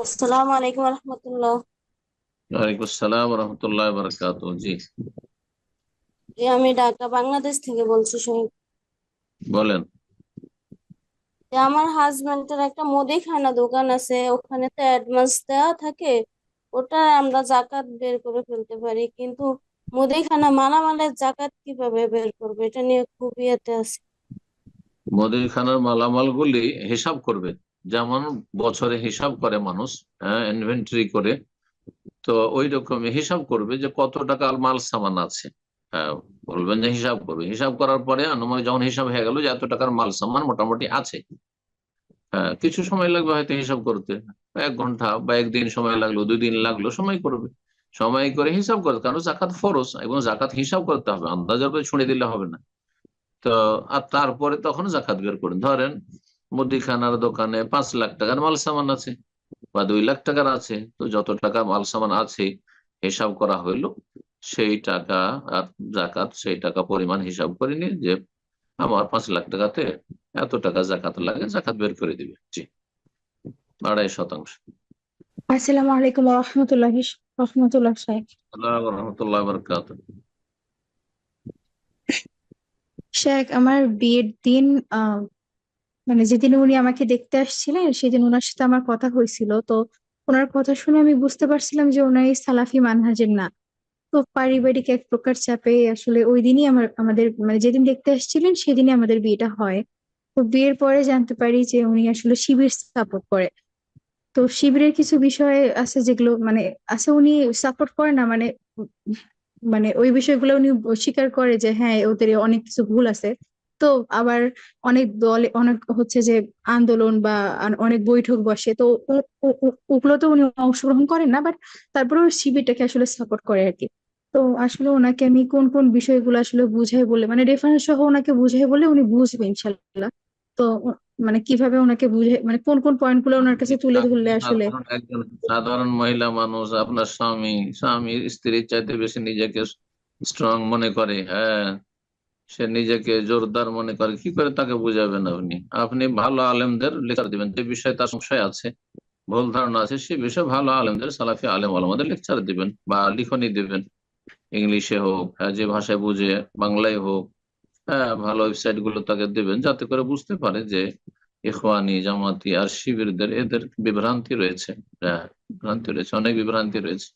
আসসালামু আলাইকুম রহমতুল্লাহ। ওয়ালাইকুম আসসালাম রহমতুল্লাহ বারকাত জি। জি আমি ঢাকা বাংলাদেশ থেকে বলছি শহীদ। বলেন। যে আমার হাজবেন্ডের একটা মুদিখানা দোকান আছে ওখানে তো অ্যাডভান্স দেওয়া থাকে ওটা আমরা জাকাত বের করে ফেলতে পারি কিন্তু মুদিখানা মালামালের জাকাত কীভাবে বের করবে? এটা নিয়ে খুব ইয়েতে আছে। মুদিখানার মালামাল গুলি হিসাব করবে। যেমন বছরে হিসাব করে মানুষ হ্যাঁ ইনভেন্টরি করে, তো ওই রকম হিসাব করবে যে কত টাকা মাল সামান আছে। হ্যাঁ বলবেন যে হিসাব করবে। হিসাব করার পরে আনুমানিক যখন হিসাব হয়ে গেল যে এত টাকার মাল সামান মোটামুটি আছে। হ্যাঁ কিছু সময় লাগবে হয়তো হিসাব করতে। এক ঘণ্টা বা একদিন সময় লাগল, দুই দিন লাগল, সময় করবে। সময় করে হিসাব করবে কারণ জাকাত ফরজ, এবং জাকাত হিসাব করতে হবে। আন্দাজের উপরে ছুঁড়ে দিলে হবে না। তো, আর তারপরে তখন জাকাত বের করুন। ধরেন মুদিখানার দোকানে পাঁচ লাখ টাকার মাল সামান আছে বা দুই লাখ টাকার আছে। তো যত টাকা মাল সামান আছে হিসাব করা হইল সেই টাকা আর জাকাত সেই টাকা পরিমাণ হিসাব করে নিয়ে যে আমার পাঁচ লাখ টাকাতে এত টাকা জাকাত লাগে জাকাত বের করে দিবে। জি আড়াই শতাংশ। আসসালামু আলাইকুম রহমতুল্লাহ রহমতুল্লাহ সাহেব রহমতুল্লাহ বরকাত শেখ আমার বিয়ের দিন মানে যেদিন উনি আমাকে দেখতে আসছিলেন, সেদিন ওনার সাথে আমার কথা হয়েছিল। তো ওনার কথা শুনে আমি বুঝতে পারছিলাম যে ওনার এই সালাফি মানহাজের না। তো পারিবারিক এক প্রকার চাপে আসলে ওই দিনই আমার, আমাদের মানে যেদিন দেখতে আসছিলেন, সেদিনই আমাদের বিয়েটা হয়। তো বিয়ের পরে জানতে পারি যে উনি আসলে শিবির সাপোর্ট করে। তো শিবিরের কিছু বিষয় আছে যেগুলো মানে আছে উনি সাপোর্ট করে না মানে মানে ওই বিষয়গুলো উনি স্বীকার করে যে হ্যাঁ ওদের অনেক কিছু ভুল আছে। তো আবার অনেক দল অনেক হচ্ছে যে আন্দোলন বা অনেক বৈঠক বসে। তো ও- ও- ও- ওগুলোতে উনি অংশগ্রহণ করেন না বাট তারপরেও শিবিরটাকে আসলে সাপোর্ট করে আর কি তো আসলে ওনাকে আমি কোন কোন বিষয়গুলো আসলে বুঝাই বলে মানে রেফারেন্স সহ ওনাকে বুঝাই বলে উনি বুঝবে ইনশাল্লাহ তো মানে কীভাবে ওনাকে বুঝে মানে কোন কোন পয়েন্টগুলো ওনার কাছে তুলে ধরলে আসলে সাধারণ সাধারণ মহিলা মানুষ আপনার স্বামী স্বামী স্ত্রীর চাইতে বেশি নিজেকে স্ট্রং মনে করে হ্যাঁ। সে নিজেকে জোরদার মনে করে কি করে তাকে বুঝাবেন আপনি? আপনি ভালো আলেমদের লেকচার দিবেন যে বিষয়ে তার সংশয় আছে ভুল ধারণা আছে সে বিষয়ে ভালো আলেমদের সালাফি আলেম আলমাদের লেকচার দিবেন বা লিখনি দিবেন। ইংলিশে হোক হ্যাঁ, যে ভাষায় বুঝে বাংলায় হোক হ্যাঁ ভালো ওয়েবসাইটগুলো তাকে দিবেন যাতে করে বুঝতে পারে যে ইখওয়ানি জামাতি আর শিবিরদের এদের বিভ্রান্তি রয়েছে। হ্যাঁ বিভ্রান্তি রয়েছে অনেক বিভ্রান্তি রয়েছে।